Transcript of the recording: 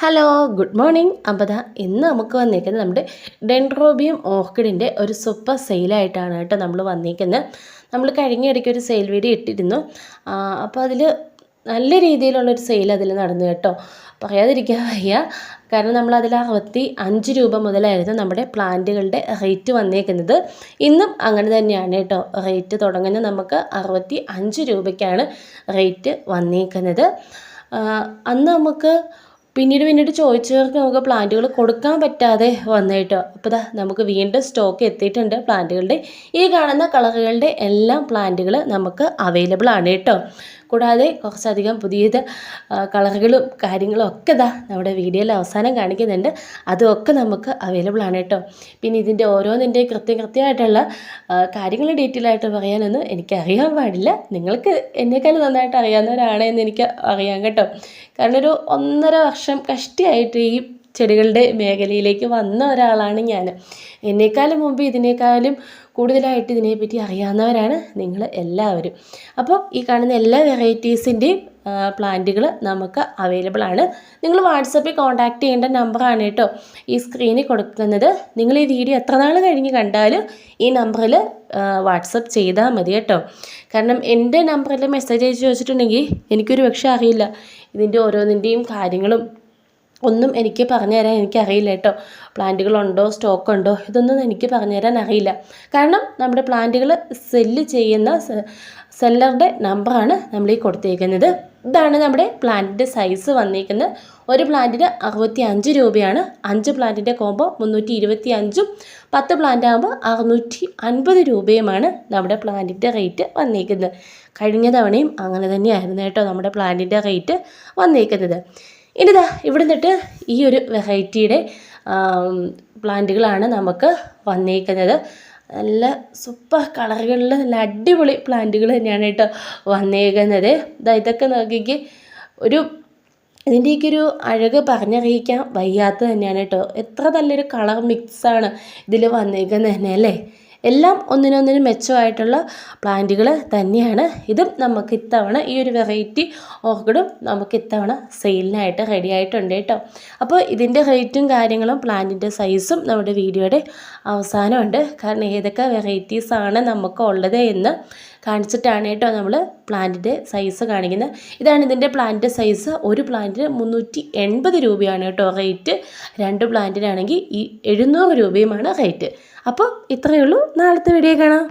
Hello good morning അമ്പത ഇന്ന് നമുക്ക് വന്നിരിക്കുന്നത് നമ്മുടെ ഡെൻഡ്രോബിയം ഓർക്കിഡിന്റെ ഒരു സൂപ്പർ സെയിലായിട്ടാണ് കേട്ടോ നമ്മൾ വന്നിരിക്കുന്നത് നമ്മൾ കഴിഞ്ഞ ഇടയ്ക്ക് ഒരു സെയിൽ വീഡിയോ ഇട്ടിരുന്നു. അപ്പോൾ അതിൽ നല്ല രീതിയിലുള്ളൊരു സെയിൽ അതിൽ നടന്നു കേട്ടോ. പറയാതിരിക്കാൻ വയ്യ. കാരണം നമ്മൾ അതിൽ അറുപത്തി അഞ്ച് രൂപ മുതലായിരുന്നു നമ്മുടെ പ്ലാന്റുകളുടെ റേറ്റ് വന്നേക്കുന്നത്. ഇന്നും അങ്ങനെ തന്നെയാണ് കേട്ടോ. റേറ്റ് തുടങ്ങുന്നത് നമുക്ക് അറുപത്തി അഞ്ച് രൂപയ്ക്കാണ് റേറ്റ് വന്നേക്കുന്നത്. അന്ന് നമുക്ക് പിന്നീട് പിന്നീട് ചോദിച്ചവർക്ക് നമുക്ക് പ്ലാന്റുകൾ കൊടുക്കാൻ പറ്റാതെ വന്നിട്ട്. അപ്പോൾ ദാ നമുക്ക് വീണ്ടും സ്റ്റോക്ക് എത്തിയിട്ടുണ്ട് പ്ലാന്റുകളുടെ ഈ കാണുന്ന കളറുകളുടെ എല്ലാം പ്ലാന്റുകൾ നമുക്ക് അവൈലബിൾ ആണ് കേട്ടോ. കൂടാതെ കുറച്ചധികം പുതിയ കളറുകളും കാര്യങ്ങളും ഒക്കെ ഇതാ നമ്മുടെ വീഡിയോയിൽ അവസാനം കാണിക്കുന്നുണ്ട്. അതൊക്കെ നമുക്ക് അവൈലബിൾ ആണ് കേട്ടോ. പിന്നെ ഇതിന്റെ ഓരോന്നിന്റെ കൃത്യം കൃത്യമായിട്ടുള്ള കാര്യങ്ങൾ ഡീറ്റെയിൽ ആയിട്ട് പറയാനൊന്നും എനിക്കറിയാൻ പാടില്ല. നിങ്ങൾക്ക് എന്നെക്കാളും നന്നായിട്ട് അറിയാവുന്നവരാണെന്ന് എനിക്ക് അറിയാം കേട്ടോ. കാരണം ഒരു ഒന്നര വർഷം കഷ്ടിയായിട്ട് ഈ ചെടികളുടെ മേഖലയിലേക്ക് വന്ന ഒരാളാണ് ഞാൻ. എന്നേക്കാളും മുമ്പ് ഇതിനേക്കാളും കൂടുതലായിട്ട് ഇതിനെപ്പറ്റി അറിയാവുന്നവരാണ് നിങ്ങൾ എല്ലാവരും. അപ്പോൾ ഈ കാണുന്ന എല്ലാ വെറൈറ്റീസിന്റെയും പ്ലാന്റുകൾ നമുക്ക് അവൈലബിൾ ആണ്. നിങ്ങൾ വാട്സപ്പിൽ കോൺടാക്ട് ചെയ്യേണ്ട നമ്പറാണ് കേട്ടോ ഈ സ്ക്രീനിൽ കൊടുക്കുന്നത്. നിങ്ങൾ ഈ വീഡിയോ എത്ര നാൾ കഴിഞ്ഞ് കണ്ടാലും ഈ നമ്പറിൽ വാട്സപ്പ് ചെയ്താൽ മതി കേട്ടോ. കാരണം എന്റെ നമ്പറിൽ മെസ്സേജ് അയച്ച് ചോദിച്ചിട്ടുണ്ടെങ്കിൽ എനിക്കൊരു പക്ഷേ അറിയില്ല. ഇതിന്റെ ഓരോന്നിന്റെയും കാര്യങ്ങളും ഒന്നും എനിക്ക് പറഞ്ഞു തരാൻ എനിക്കറിയില്ല കേട്ടോ. പ്ലാന്റുകളുണ്ടോ സ്റ്റോക്ക് ഉണ്ടോ ഇതൊന്നും എനിക്ക് പറഞ്ഞു തരാൻ അറിയില്ല. കാരണം നമ്മുടെ പ്ലാന്റുകൾ സെല്ല് ചെയ്യുന്ന സെല്ലറുടെ നമ്പറാണ് നമ്മൾ ഈ കൊടുത്തേക്കുന്നത്. ഇതാണ് നമ്മുടെ പ്ലാന്റിന്റെ സൈസ് വന്നിരിക്കുന്നത് ഒരു പ്ലാന്റിന് അറുപത്തി അഞ്ച് രൂപയാണ്. അഞ്ച് പ്ലാന്റിന്റെ കോമ്പോ മുന്നൂറ്റി ഇരുപത്തി അഞ്ചും പത്ത് പ്ലാന്റ് ആകുമ്പോൾ അറുന്നൂറ്റി അൻപത് രൂപയുമാണ് നമ്മുടെ പ്ലാന്റിന്റെ റേറ്റ് വന്നിരിക്കുന്നത് കഴിഞ്ഞ തവണയും അങ്ങനെ തന്നെയായിരുന്നു കേട്ടോ നമ്മുടെ പ്ലാന്റിന്റെ റേറ്റ് വന്നിരിക്കുന്നത് ഇനിതാ ഇവിടെ നിന്നിട്ട് ഈ ഒരു വെറൈറ്റിയുടെ പ്ലാന്റുകളാണ് നമുക്ക് വന്നേക്കുന്നത്. നല്ല സൂപ്പർ കളറുകളിൽ നല്ല അടിപൊളി പ്ലാന്റുകൾ തന്നെയാണ് കേട്ടോ വന്നേക്കുന്നത്. ഇതാ ഇതൊക്കെ നോക്കിക്ക്. ഒരു ഇതിന്റെയൊക്കെ ഒരു അഴക് പറഞ്ഞറിയിക്കാൻ വയ്യാത്ത തന്നെയാണ് കേട്ടോ. എത്ര നല്ലൊരു കളർ മിക്സാണ് ഇതിൽ വന്നേക്കുന്നത് തന്നെ അല്ലേ? എല്ലാം ഒന്നിനൊന്നിനും മെച്ചമായിട്ടുള്ള പ്ലാന്റുകൾ തന്നെയാണ്. ഇതും നമുക്ക് ഇത്തവണ ഈ ഒരു വെറൈറ്റി ഓർക്കിഡും നമുക്ക് ഇത്തവണ സെയിലിനായിട്ട് റെഡി ആയിട്ടുണ്ട് കേട്ടോ. അപ്പോൾ ഇതിന്റെ റേറ്റും കാര്യങ്ങളും പ്ലാന്റിന്റെ സൈസും നമ്മുടെ വീഡിയോയുടെ അവസാനമുണ്ട്. കാരണം ഏതൊക്കെ വെറൈറ്റീസാണ് നമുക്ക് ഉള്ളത് എന്ന് കാണിച്ചിട്ടാണ് കേട്ടോ നമ്മൾ പ്ലാന്റിന്റെ സൈസ് കാണിക്കുന്നത്. ഇതാണ് ഇതിന്റെ പ്ലാന്റിന്റെ സൈസ് ഒരു പ്ലാന്റിന് മുന്നൂറ്റി എൺപത് രൂപയാണ് കേട്ടോ റേറ്റ് രണ്ട് പ്ലാന്റിനാണെങ്കിൽ ഈ എഴുന്നൂറ് രൂപയുമാണ് റേറ്റ് അപ്പോൾ ഇത്രയേ ഉള്ളൂ. നാളത്തെ വീഡിയോ കാണാം.